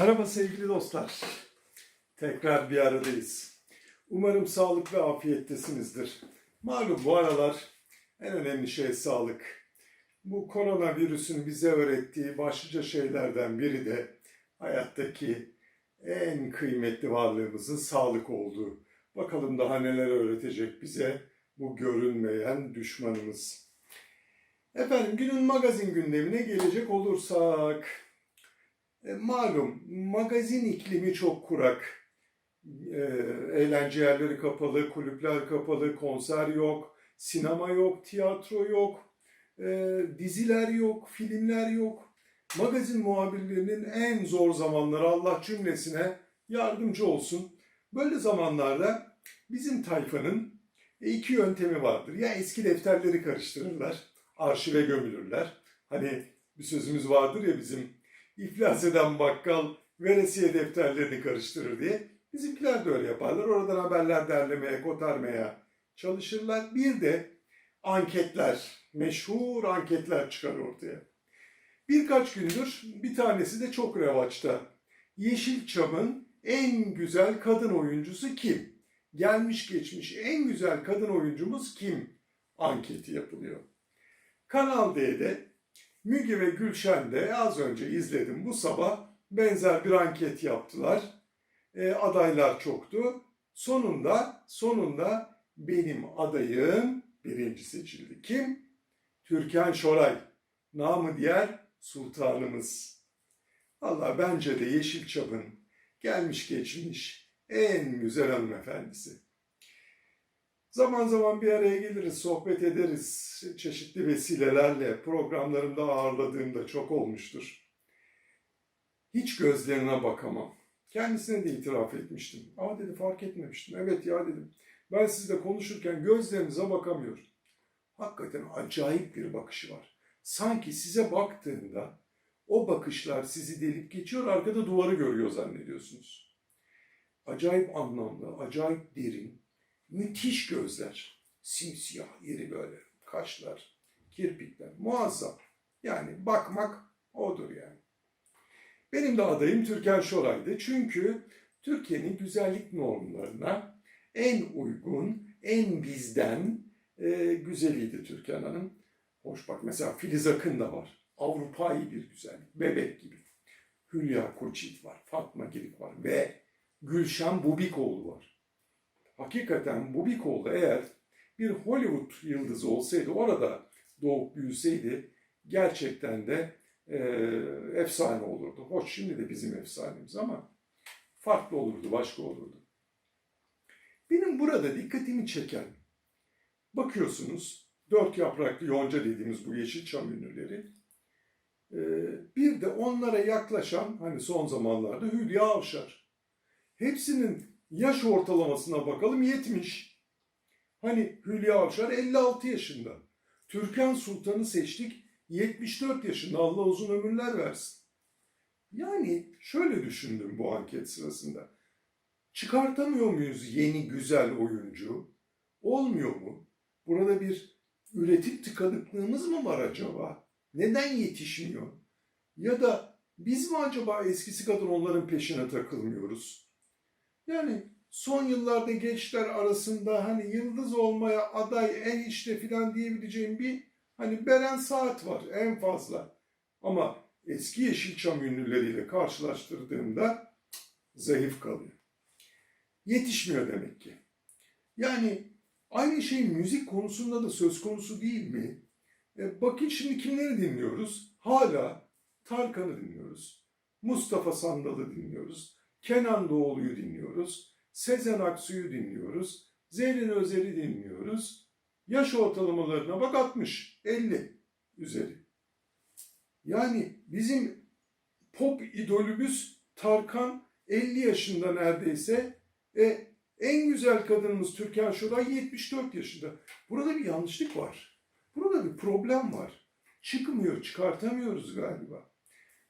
Merhaba sevgili dostlar. Tekrar bir aradayız. Umarım sağlık ve afiyettesinizdir. Malum bu aralar en önemli şey sağlık. Bu koronavirüsün bize öğrettiği başlıca şeylerden biri de hayattaki en kıymetli varlığımızın sağlık olduğu. Bakalım daha neler öğretecek bize bu görünmeyen düşmanımız. Efendim günün magazin gündemine gelecek olursak malum magazin iklimi çok kurak. E, eğlence yerleri kapalı, kulüpler kapalı, konser yok, sinema yok, tiyatro yok, e, diziler yok, filmler yok. Magazin muhabirlerinin en zor zamanları Allah cümlesine yardımcı olsun. Böyle zamanlarda bizim tayfanın iki yöntemi vardır. Ya eski defterleri karıştırırlar, arşive gömülürler. Hani bir sözümüz vardır ya bizim iflas eden bakkal veresiye defterlerini karıştırır diye. Bizimkiler de öyle yaparlar. Oradan haberler derlemeye, kotarmaya çalışırlar. Bir de anketler, meşhur anketler çıkar ortaya. Birkaç gündür bir tanesi de çok revaçta. Yeşilçam'ın en güzel kadın oyuncusu kim? Gelmiş geçmiş en güzel kadın oyuncumuz kim? Anketi yapılıyor. Kanal D'de Müge ve Gülşen de az önce izledim bu sabah benzer bir anket yaptılar. E, adaylar çoktu. Sonunda sonunda benim adayım birinci seçildi. Kim? Türkan Şoray. Namı diğer sultanımız. Allah bence de Yeşilçam'ın gelmiş geçmiş en güzel hanımefendisi. Zaman zaman bir araya geliriz, sohbet ederiz. Çeşitli vesilelerle programlarımda ağırladığımda çok olmuştur. Hiç gözlerine bakamam. Kendisine de itiraf etmiştim. Ama dedi fark etmemiştim. Evet ya dedim. Ben sizle konuşurken gözlerinize bakamıyorum. Hakikaten acayip bir bakışı var. Sanki size baktığında o bakışlar sizi delip geçiyor, arkada duvarı görüyor zannediyorsunuz. Acayip anlamlı, acayip derin, müthiş gözler. Simsiyah, iri böyle, kaşlar, kirpikler, muazzam. Yani bakmak odur yani. Benim de adayım Türkan Şoray'dı. Çünkü Türkiye'nin güzellik normlarına en uygun, en bizden e, güzeliydi Türkan Hanım. Hoş bak mesela Filiz Akın da var. Avrupa'yı bir güzellik, bebek gibi. Hülya Koçyiğit var, Fatma Girik var ve Gülşen Bubikoğlu var. Hakikaten Bubikoğlu eğer bir Hollywood yıldızı olsaydı, orada doğup büyüseydi gerçekten de e, efsane olurdu. Hoş şimdi de bizim efsanemiz ama farklı olurdu, başka olurdu. Benim burada dikkatimi çeken, bakıyorsunuz dört yapraklı yonca dediğimiz bu yeşilçam ünlüleri, e, bir de onlara yaklaşan hani son zamanlarda Hülya Avşar. Hepsinin yaş ortalamasına bakalım 70. Hani Hülya Avşar 56 yaşında. Türkan Sultan'ı seçtik 74 yaşında Allah uzun ömürler versin. Yani şöyle düşündüm bu anket sırasında. Çıkartamıyor muyuz yeni güzel oyuncu? Olmuyor mu? Burada bir üretim tıkanıklığımız mı var acaba? Neden yetişmiyor? Ya da biz mi acaba eskisi kadar onların peşine takılmıyoruz? Yani son yıllarda gençler arasında hani yıldız olmaya aday en işte filan diyebileceğim bir hani Beren Saat var en fazla. Ama eski Yeşilçam ünlüleriyle karşılaştırdığımda zayıf kalıyor. Yetişmiyor demek ki. Yani aynı şey müzik konusunda da söz konusu değil mi? E, bakın şimdi kimleri dinliyoruz? Hala Tarkan'ı dinliyoruz. Mustafa Sandal'ı dinliyoruz. Kenan Doğulu'yu dinliyoruz. Sezen Aksu'yu dinliyoruz. Zerrin Özer'i dinliyoruz. Yaş ortalamalarına bak 60, 50 üzeri. Yani bizim pop idolümüz Tarkan 50 yaşında neredeyse. E, en güzel kadınımız Türkan Şoray 74 yaşında. Burada bir yanlışlık var. Burada bir problem var. Çıkmıyor, çıkartamıyoruz galiba.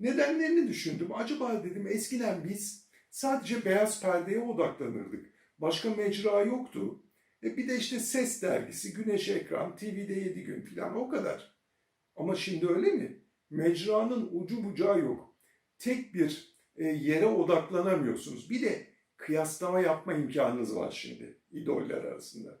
Nedenlerini düşündüm. Acaba dedim eskiden biz sadece beyaz perdeye odaklanırdık. Başka mecra yoktu. E bir de işte Ses dergisi, Güneş Ekran, TV'de 7 gün falan o kadar. Ama şimdi öyle mi? Mecranın ucu bucağı yok. Tek bir e, yere odaklanamıyorsunuz. Bir de kıyaslama yapma imkanınız var şimdi idoller arasında.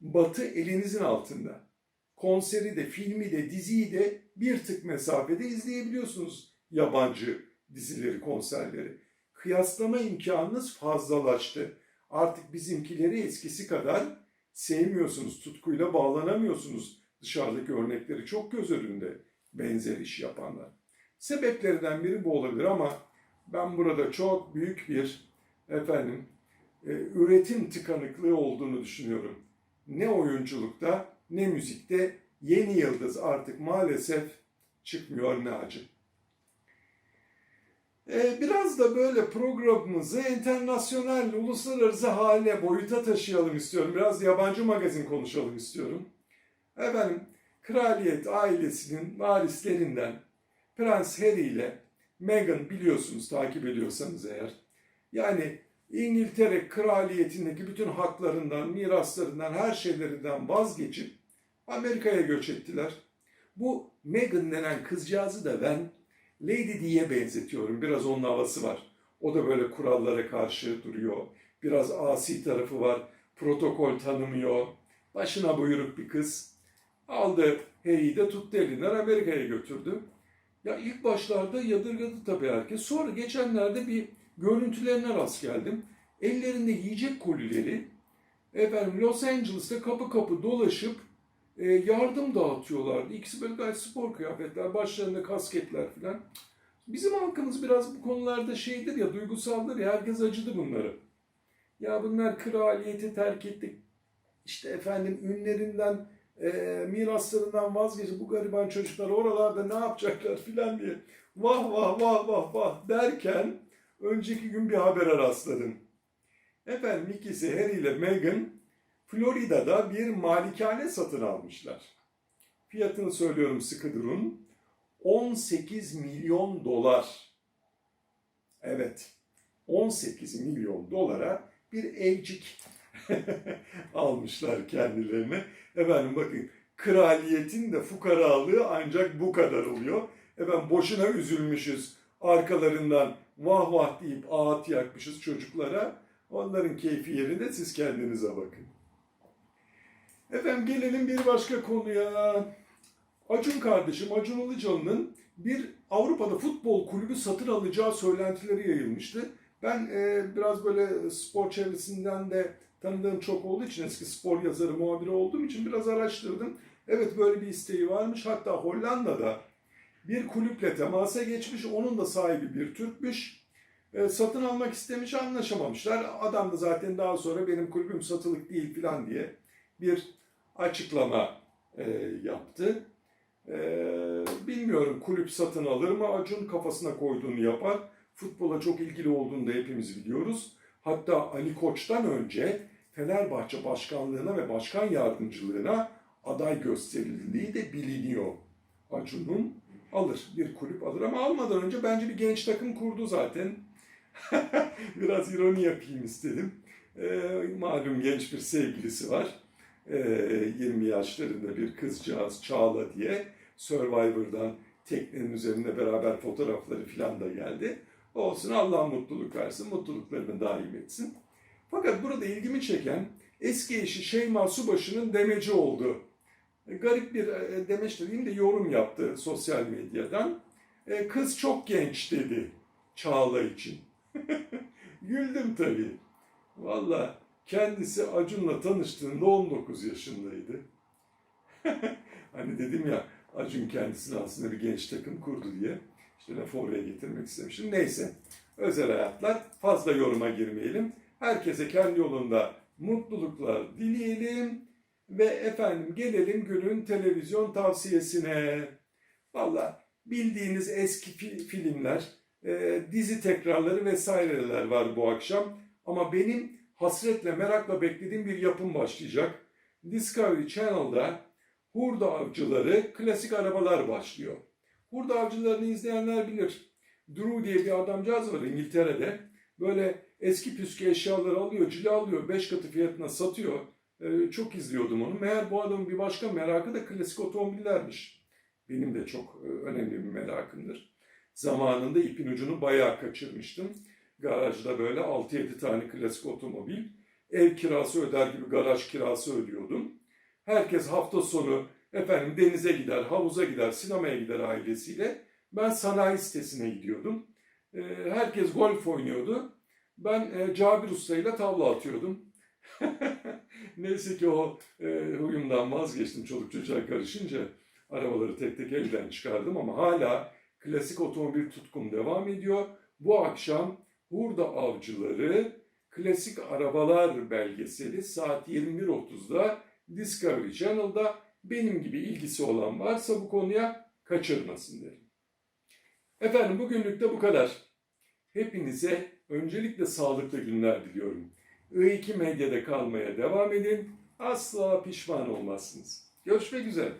Batı elinizin altında. Konseri de, filmi de, diziyi de bir tık mesafede izleyebiliyorsunuz yabancı dizileri, konserleri. Kıyaslama imkanınız fazlalaştı. Artık bizimkileri eskisi kadar sevmiyorsunuz, tutkuyla bağlanamıyorsunuz. Dışarıdaki örnekleri çok göz önünde benzer iş yapanlar. Sebeplerinden biri bu olabilir ama ben burada çok büyük bir efendim e, üretim tıkanıklığı olduğunu düşünüyorum. Ne oyunculukta ne müzikte yeni yıldız artık maalesef çıkmıyor ne acı. E, biraz da böyle programımızı internasyonel, uluslararası hale, boyuta taşıyalım istiyorum. Biraz yabancı magazin konuşalım istiyorum. Efendim, kraliyet ailesinin varislerinden Prens Harry ile Meghan biliyorsunuz takip ediyorsanız eğer. Yani İngiltere kraliyetindeki bütün haklarından, miraslarından, her şeylerinden vazgeçip Amerika'ya göç ettiler. Bu Meghan denen kızcağızı da ben Lady Di'ye benzetiyorum. Biraz onun havası var. O da böyle kurallara karşı duruyor. Biraz asi tarafı var. Protokol tanımıyor. Başına buyruk bir kız. Aldı Harry'i de tuttu elinden Amerika'ya götürdü. Ya ilk başlarda yadırgadı tabii herkes. Sonra geçenlerde bir görüntülerine rast geldim. Ellerinde yiyecek kolileri efendim Los Angeles'ta kapı kapı dolaşıp e, yardım dağıtıyorlardı. İkisi böyle gayet spor kıyafetler, başlarında kasketler falan. Bizim halkımız biraz bu konularda şeydir ya, duygusaldır ya, herkes acıdı bunları. Ya bunlar kraliyeti terk ettik, işte efendim ünlerinden, e, miraslarından vazgeçip bu gariban çocuklar oralarda ne yapacaklar filan diye vah vah vah vah vah derken önceki gün bir habere rastladım. Efendim ikisi Harry ile Meghan Florida'da bir malikane satın almışlar. Fiyatını söylüyorum sıkı durun. 18 milyon dolar. Evet. 18 milyon dolara bir evcik almışlar kendilerine. Efendim bakın kraliyetin de fukaralığı ancak bu kadar oluyor. Efendim boşuna üzülmüşüz. Arkalarından vah vah deyip ağıt yakmışız çocuklara. Onların keyfi yerinde siz kendinize bakın. Efendim gelelim bir başka konuya. Acun kardeşim Acun Ilıcalı'nın bir Avrupa'da futbol kulübü satın alacağı söylentileri yayılmıştı. Ben e, biraz böyle spor çevresinden de tanıdığım çok olduğu için eski spor yazarı, muhabiri olduğum için biraz araştırdım. Evet böyle bir isteği varmış. Hatta Hollanda'da bir kulüple temasa geçmiş. Onun da sahibi bir Türkmüş. E, satın almak istemiş anlaşamamışlar. Adam da zaten daha sonra benim kulübüm satılık değil falan diye bir açıklama e, yaptı. E, bilmiyorum kulüp satın alır mı? Acun kafasına koyduğunu yapar. Futbola çok ilgili olduğunu da hepimiz biliyoruz. Hatta Ali Koç'tan önce Fenerbahçe başkanlığına ve başkan yardımcılığına aday gösterildiği de biliniyor. Acun'un alır, bir kulüp alır ama almadan önce bence bir genç takım kurdu zaten. Biraz ironi yapayım istedim. E, malum genç bir sevgilisi var. E, 20 yaşlarında bir kızcağız Çağla diye Survivor'dan teknenin üzerinde beraber fotoğrafları falan da geldi. Olsun Allah mutluluk versin, mutluluklarını daim etsin. Fakat burada ilgimi çeken eski eşi Şeyma Subaşı'nın demeci oldu. E, garip bir e, demeç dediğim de yorum yaptı sosyal medyadan. E, kız çok genç dedi Çağla için. Güldüm tabii. Valla kendisi Acun'la tanıştığında 19 yaşındaydı. hani dedim ya Acun kendisine aslında bir genç takım kurdu diye. İşte lafı oraya getirmek istemiştim. Neyse özel hayatlar fazla yoruma girmeyelim. Herkese kendi yolunda mutluluklar dileyelim. Ve efendim gelelim günün televizyon tavsiyesine. Valla bildiğiniz eski fi- filmler, e, dizi tekrarları vesaireler var bu akşam. Ama benim hasretle merakla beklediğim bir yapım başlayacak. Discovery Channel'da Hurda Avcıları klasik arabalar başlıyor. Hurda Avcılarını izleyenler bilir. Drew diye bir adamcağız var İngiltere'de. Böyle eski püskü eşyaları alıyor, cila alıyor, beş katı fiyatına satıyor. Ee, çok izliyordum onu. Meğer bu adamın bir başka merakı da klasik otomobillermiş. Benim de çok e, önemli bir merakımdır. Zamanında ipin ucunu bayağı kaçırmıştım. Garajda böyle 6-7 tane klasik otomobil. Ev kirası öder gibi garaj kirası ödüyordum. Herkes hafta sonu efendim denize gider, havuza gider, sinemaya gider ailesiyle. Ben sanayi sitesine gidiyordum. Ee, Herkes golf oynuyordu. Ben e, Cabir Usta ile tavla atıyordum. Neyse ki o e, huyumdan vazgeçtim çoluk çocuğa karışınca. Arabaları tek tek elden çıkardım ama hala klasik otomobil tutkum devam ediyor. Bu akşam Hurda Avcıları Klasik Arabalar belgeseli saat 21.30'da Discovery Channel'da benim gibi ilgisi olan varsa bu konuya kaçırmasın derim. Efendim bugünlük de bu kadar. Hepinize öncelikle sağlıklı günler diliyorum. I2 Medya'da kalmaya devam edin. Asla pişman olmazsınız. Görüşmek üzere.